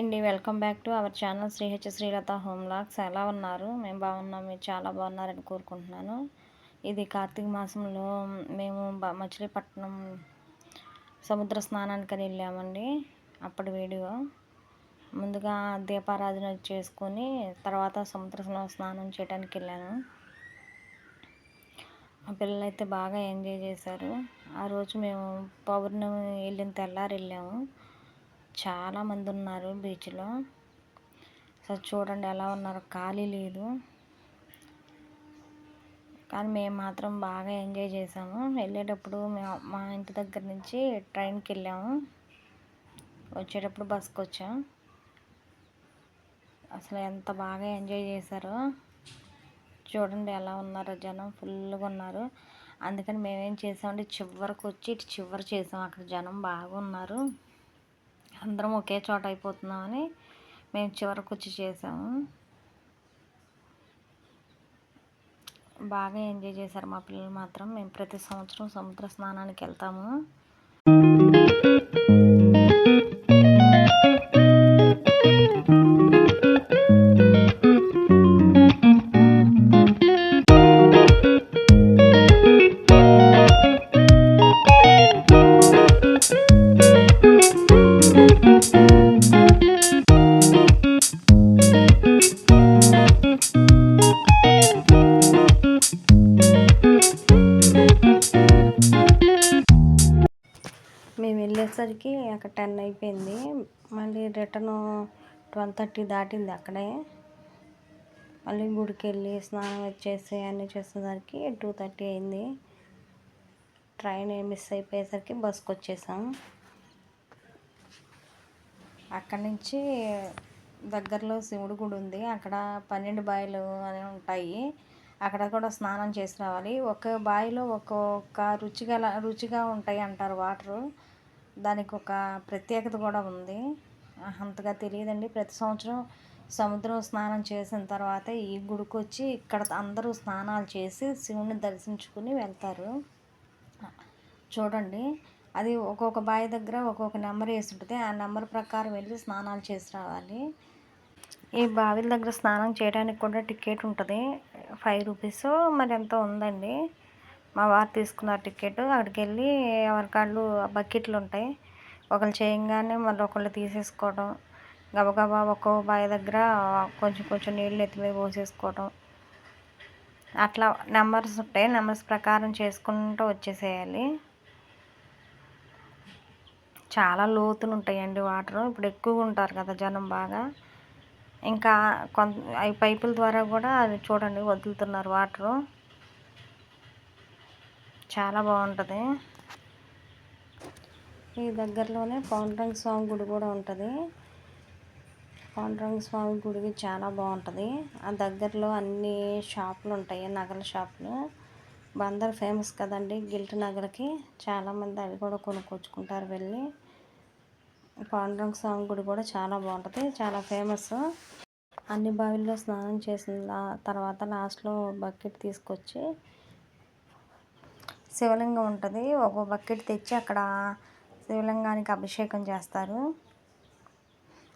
అండి welcome back to our channel శ్రీహెచ్ Srilatha home logs ఎలా ఉన్నారు? మేము బాగున్నాం మీరు చాలా బాగున్నారని కోరుకుంటున్నాను. ఇది కార్తీక మాసంలో మేము మచిలీపట్నం సముద్ర స్నానానికి వెళ్ళామండి అప్పటి వీడియో. ముందుగా దీపారాధన చేసుకొని తర్వాత సముద్ర స్నానం చేయడానికి వెళ్ళాను. మా పిల్లలు అయితే బాగా ఎంజాయ్ చేశారు. ఆ రోజు మేము పౌర్ణమి వెళ్ళిన తెల్లారి వెళ్ళాము. చాలామంది ఉన్నారు బీచ్లో సో చూడండి ఎలా ఉన్నారు ఖాళీ లేదు. కానీ మేము మాత్రం బాగా ఎంజాయ్ చేసాము. వెళ్ళేటప్పుడు మేము మా ఇంటి దగ్గర నుంచి ట్రైన్కి వెళ్ళాము. వచ్చేటప్పుడు బస్కి వచ్చాం. అసలు ఎంత బాగా ఎంజాయ్ చేశారో. చూడండి ఎలా ఉన్నారో జనం ఫుల్గా ఉన్నారు. అందుకని మేమేం చేసామంటే చివరికి వచ్చి ఇటు చివరి చేసాం. అక్కడ జనం బాగున్నారు. అందరం ఒకే చోట అయిపోతున్నామని మేము చివరికి వచ్చి చేసాము. బాగా ఎంజాయ్ చేశారు మా పిల్లలు మాత్రం. మేము ప్రతి సంవత్సరం సముద్ర స్నానానికి వెళ్తాము. వెళ్ళేసరికి అక్కడ టెన్ అయిపోయింది. మళ్ళీ రిటర్న్ ట్వెల్వ్ థర్టీ దాటింది అక్కడే. మళ్ళీ గుడికి వెళ్ళి స్నానం వచ్చేసి అన్నీ చేసేసరికి టూ థర్టీ అయింది. ట్రైన్ మిస్ అయిపోయేసరికి బస్కి వచ్చేసాం. అక్కడి నుంచి దగ్గరలో శివుడు గుడి ఉంది. అక్కడ పన్నెండు బాయిలు అని ఉంటాయి. అక్కడ కూడా స్నానం చేసి రావాలి. ఒక బావిలో ఒక్కొక్క రుచిగల రుచిగా ఉంటాయి అంటారు వాటరు. దానికి ఒక ప్రత్యేకత కూడా ఉంది. అంతగా తెలియదండి. ప్రతి సంవత్సరం సముద్రం స్నానం చేసిన తర్వాత ఈ గుడికి వచ్చి ఇక్కడ అందరూ స్నానాలు చేసి శివుని దర్శించుకుని వెళ్తారు. చూడండి. అది ఒక్కొక్క బావి దగ్గర ఒక్కొక్క నెంబర్ వేసి ఉంటుంది ఆ నెంబర్ ప్రకారం వెళ్ళి స్నానాలు చేసి రావాలి. ఈ బావిల దగ్గర స్నానం చేయడానికి కూడా టికెట్ ఉంటుంది. ఫైవ్ రూపీస్ మరి ఎంత ఉందండి. మా వారు తీసుకున్నారు టికెట్ అక్కడికి వెళ్ళి ఎవరికాళ్ళు బకెట్లు ఉంటాయి. ఒకళ్ళు చేయంగానే మళ్ళీ ఒకళ్ళు తీసేసుకోవడం గబగబా ఒక్కో బావి దగ్గర కొంచెం కొంచెం నీళ్ళు ఎత్తి మీద పోసేసుకోవడం అట్లా నెంబర్స్ ఉంటాయి. నెంబర్స్ ప్రకారం చేసుకుంటూ వచ్చేసేయాలి. చాలా లోతులు ఉంటాయండి వాటర్. ఇప్పుడు ఎక్కువగా ఉంటారు కదా జనం బాగా. ఇంకా కొంత పైపుల ద్వారా కూడా అది చూడండి వదులుతున్నారు వాటరు. చాలా బాగుంటుంది. ఈ దగ్గరలోనే పౌండ్రంగ స్వామి గుడి కూడా ఉంటుంది. పౌండ్రంగ స్వామి గుడికి చాలా బాగుంటుంది. ఆ దగ్గరలో అన్ని షాపులు ఉంటాయి నగల షాపులు. బందర్ ఫేమస్ కదండి గిల్ట్ నగలకి. చాలామంది అవి కూడా కొనుక్కొచ్చుకుంటారు వెళ్ళి. పాండురంగ స్వామి గుడి కూడా చాలా బాగుంటుంది చాలా ఫేమస్. అన్ని బావిల్లో స్నానం చేసిన తర్వాత లాస్ట్లో బకెట్ తీసుకొచ్చి శివలింగం ఉంటుంది. ఒక బకెట్ తెచ్చి అక్కడ శివలింగానికి అభిషేకం చేస్తారు.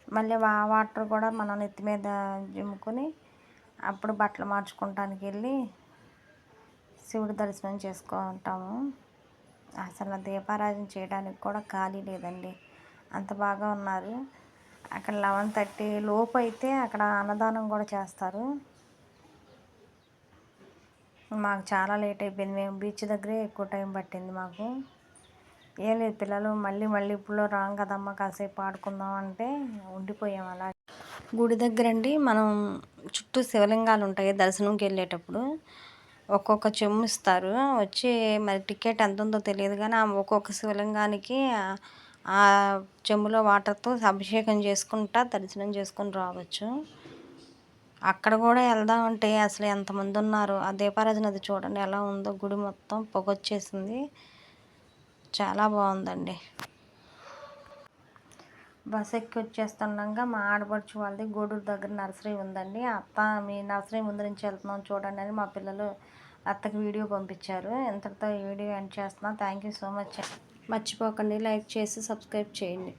మళ్ళీ ఆ వాటర్ కూడా మనం నెత్తి మీద జుమ్ముకొని అప్పుడు బట్టలు మార్చుకోవటానికి వెళ్ళి శివుడి దర్శనం చేసుకుంటాము. అసలు దీపారాజన చేయడానికి కూడా ఖాళీ లేదండి. అంత బాగా ఉన్నారు. అక్కడ లెవెన్ థర్టీ లోపు అయితే అక్కడ అన్నదానం కూడా చేస్తారు. మాకు చాలా లేట్ అయిపోయింది. మేము బీచ్ దగ్గరే ఎక్కువ టైం పట్టింది మాకు. ఏం లేదు పిల్లలు మళ్ళీ మళ్ళీ ఇప్పుడు రాం కదమ్మా కాసేపు ఆడుకుందాం అంటే ఉండిపోయాం అలా. గుడి దగ్గర అండి మనం చుట్టూ శివలింగాలు ఉంటాయి దర్శనంకి వెళ్ళేటప్పుడు. ఒక్కొక్క చెమ్ము ఇస్తారు. వచ్చి మరి టికెట్ ఎంత ఉందో తెలియదు కానీ ఒక్కొక్క శివలింగానికి ఆ చెమ్ములో వాటర్తో అభిషేకం చేసుకుంటా దర్శనం చేసుకొని రావచ్చు. అక్కడ కూడా వెళ్దామంటే అసలు ఎంతమంది ఉన్నారు ఆ దీపారాజు నది చూడండి ఎలా ఉందో. గుడి మొత్తం పొగొచ్చేసింది. చాలా బాగుందండి. బస్ ఎక్కి వచ్చేస్తుండగా మా ఆడపడుచు వాళ్ళది గూడూరు దగ్గర నర్సరీ ఉందండి. అత్త మీ నర్సరీ ముందు నుంచి వెళ్తున్నాం చూడండి అని మా పిల్లలు అత్తకి వీడియో పంపించారు. ఇంతటితో ఈ వీడియో ఎండ్ చేస్తున్నాం. Thank you so much. మర్చిపోకండి. లైక్ చేసి సబ్స్క్రైబ్ చేయండి.